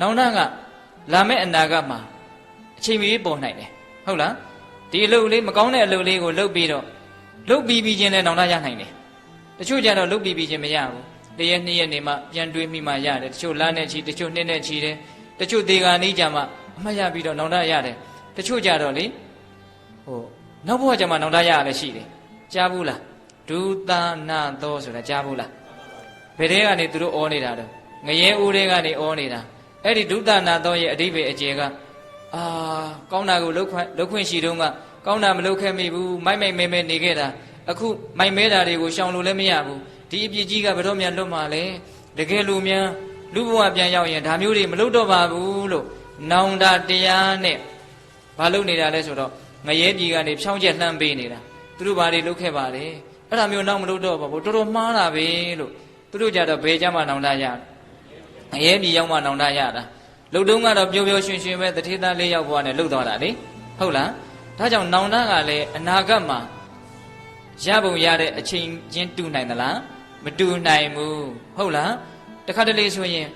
နောင်တကလာမယ့်အနာဂတ်မှာအချိန်မီပေါ်နိုင်တယ်ဟုတ်လားဒီအလုပ်လေးမကောင်းတဲ့အလုပ်လေးကိုလုပ်ပြီးတော့လုပ်ပြီးပြီးချင်းလည်းနောင်တရနိုင်တယ်တချို့ကြတော့လုပ်ပြီးပြီးချင်းမရဘူးတရက်နှစ်ရက်နေမှပြန်တွေးမိမှရတယ်တချို့လမ်းနဲ့ချီတချို့နှစ်နဲ့ချီတယ်တချို့ဒေဂာနီးကြမှာအမှတ်ရပြီးတော့နောင်တရတယ်တချို့ကြတော့လေဟိုနောက်ဘဝကျမှနောင်တရရလည်းရှိတယ်ကြားဘူးလားဒုသနာသောဆိုတာကြားဘူးလားဘယ်တဲကနေသူတို့ဩနေတာတော့ငရဲဦးတွေကနေဩနေတာ အဲ့ဒီဒုသနာတော်ရဲ့အဓိပ္ပာယ်အကျေကအာကောင်းတာကိုလှုပ်ခွင့်လှုပ်ခွင့်ရှိတုန်းကကောင်းတာမလှုပ်ခဲ့မိဘူးမိုက်မိုက်မဲမဲနေခဲ့တာအခုမိုက်မဲတာတွေကိုရှောင်လို့လည်းမရဘူးဒီအပြစ်ကြီးကဘယ်တော့မှလွတ်မှာလဲတကယ်လို့များလူဘဝပြန်ရောက်ရင်ဒါမျိုးတွေမလုပ်တော့ပါဘူးလို့နောင်တတရားနဲ့ဘာလုပ်နေတာလဲဆိုတော့ငရဲပြည်ကနေဖြောင်းချက်လှမ်းပေးနေတာသူတို့ဘာတွေလုပ်ခဲ့ပါလဲအဲ့ဒါမျိုးနောက်မလုပ်တော့ပါဘူးတော်တော်မှားတာပဲလို့သူတို့ကြတော့ဘယ်ကြမှာနောင်တရ အရေးပြည်ရောက်မှနောင်တရတာလှုပ်တုံးကတော့ပျော်ပျော်ရွှင်ရွှင်ပဲတထေသားလေးယောက်ဘဝနဲ့လှုပ်သွားတာလေဟုတ်လားဒါကြောင့်နောင်တကလည်းအနာဂတ်မှာရပုံရတဲ့အချိန်ချင်းတူနိုင်သလားမတူနိုင်ဘူးဟုတ်လားတခါတလေဆိုရင်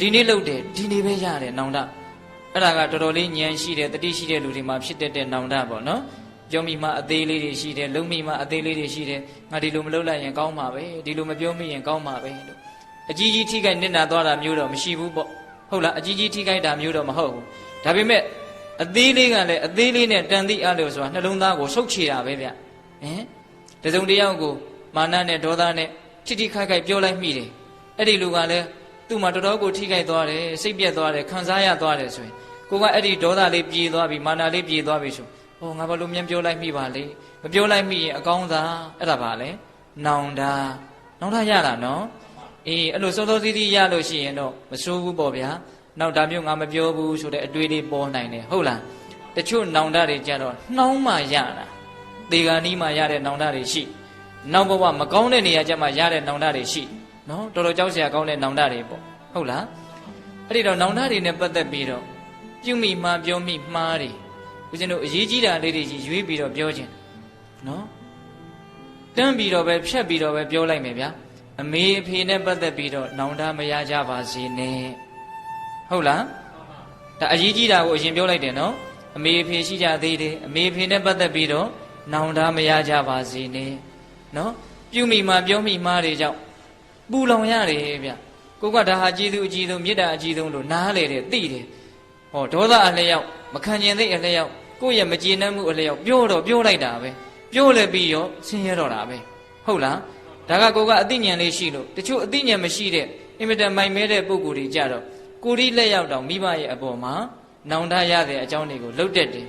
ဒီနေ့လှုပ်တယ်ဒီနေ့ပဲရတယ်နောင်တအဲ့ဒါကတော်တော်လေးဉာဏ်ရှိတယ်တတိရှိတဲ့လူတွေမှာဖြစ်တတ်တဲ့နောင်တပေါ့နော်ပြောမိမှအသေးလေးတွေရှိတယ်လုံးမိမှအသေးလေးတွေရှိတယ်ငါဒီလိုမလုပ်လိုက်ရင်ကောင်းမှာပဲဒီလိုမပြောမိရင်ကောင်းမှာပဲလို့ အကြီးကြီးထိခိုက်နစ်နာသွားတာမျိုးတော့မရှိဘူးပေါ့ဟုတ်လားအကြီးကြီးထိခိုက်တာမျိုးတော့မဟုတ်ဘူးဒါပေမဲ့အသေးလေးကလည်းအသေးလေးနဲ့တန်သည့်အလို့ဆိုတာနှလုံးသားကိုဆုတ်ချတာပဲဗျဟင်တစုံတစ်ယောက်ကိုမာနနဲ့ဒေါသနဲ့ထိထိခိုက်ခိုက်ပြောလိုက်မိတယ်အဲ့ဒီလူကလည်းသူ့မှာတော်တော်ကိုထိခိုက်သွားတယ်စိတ်ပြက်သွားတယ်ခံစားရသွားတယ်ဆိုရင်ကိုကအဲ့ဒီဒေါသလေးပြေသွားပြီမာနလေးပြေသွားပြီဆိုဟောငါဘာလို့မြန်ပြောလိုက်မိပါလေမပြောလိုက်မိရင်အကောင်းသာအဲ့ဒါပါလေနောင်တာနောင်တာရတာနော် အေးအဲ့လိုစောစောစီးစီးရလို့ရှိရင်တော့မဆိုးဘူးပေါ့ဗျာနောက်ဒါမျိုးငါမပြောဘူးဆိုတဲ့အတွေးလေးပေါ်နိုင်တယ်ဟုတ်လားတချို့နောင်တတွေကြတော့နှောင်းမှရတာဒေဂာနီးမှရတဲ့နောင်တတွေရှိနောက်ဘဝမကောင်းတဲ့နေရာကျမှရတဲ့နောင်တတွေရှိနော်တော်တော်ကြောက်စရာကောင်းတဲ့နောင်တတွေပေါ့ဟုတ်လားအဲ့ဒီတော့နောင်တတွေနဲ့ပတ်သက်ပြီးတော့ပြုမိမှားပြောမိမှားတယ်ဦးဇင်းတို့အရေးကြီးတာလေးတွေကြီးရွေးပြီးတော့ပြောခြင်းနော်တန်းပြီးတော့ပဲဖြတ်ပြီးတော့ပဲပြောလိုက်မယ်ဗျာ အမေအဖေနဲ့ပတ်သက်ပြီးတော့နောင်တမရကြပါစေနဲ့ဟုတ်လားဒါအရေးကြီးတာကိုအရင်ပြောလိုက်တယ်နော်အမေအဖေရှိကြသေးတယ်အမေအဖေနဲ့ပတ်သက်ပြီးတော့နောင်တမရကြပါစေနဲ့နော်ပြုမိမှပြောမိမှားတွေကြောင့်ပူလောင်ရတယ်ဗျကိုကဒါဟာကြည်သူအကြည်ဆုံးမေတ္တာအကြည်ဆုံးလို့နားလေတယ်သိတယ်ဟောဒေါသအလျောက်မခံကျင်သိအလျောက်ကိုယ့်ရဲ့မကျေနပ်မှုအလျောက်ပြောတော့ပြောလိုက်တာပဲပြောလဲပြီးရောဆင်းရဲတော့တာပဲဟုတ်လား ဒါကကိုကအသိဉာဏ်လေးရှိလို့တချို့အသိဉာဏ်မရှိတဲ့အင်မတန်မိုင်မဲတဲ့ပုံကိုယ်တွေကြတော့ကိုရီလက်ရောက်တောင်မိဘရဲ့အပေါ်မှာနောင်တရတဲ့အကြောင်းတွေကိုလှုပ်တတ်တယ်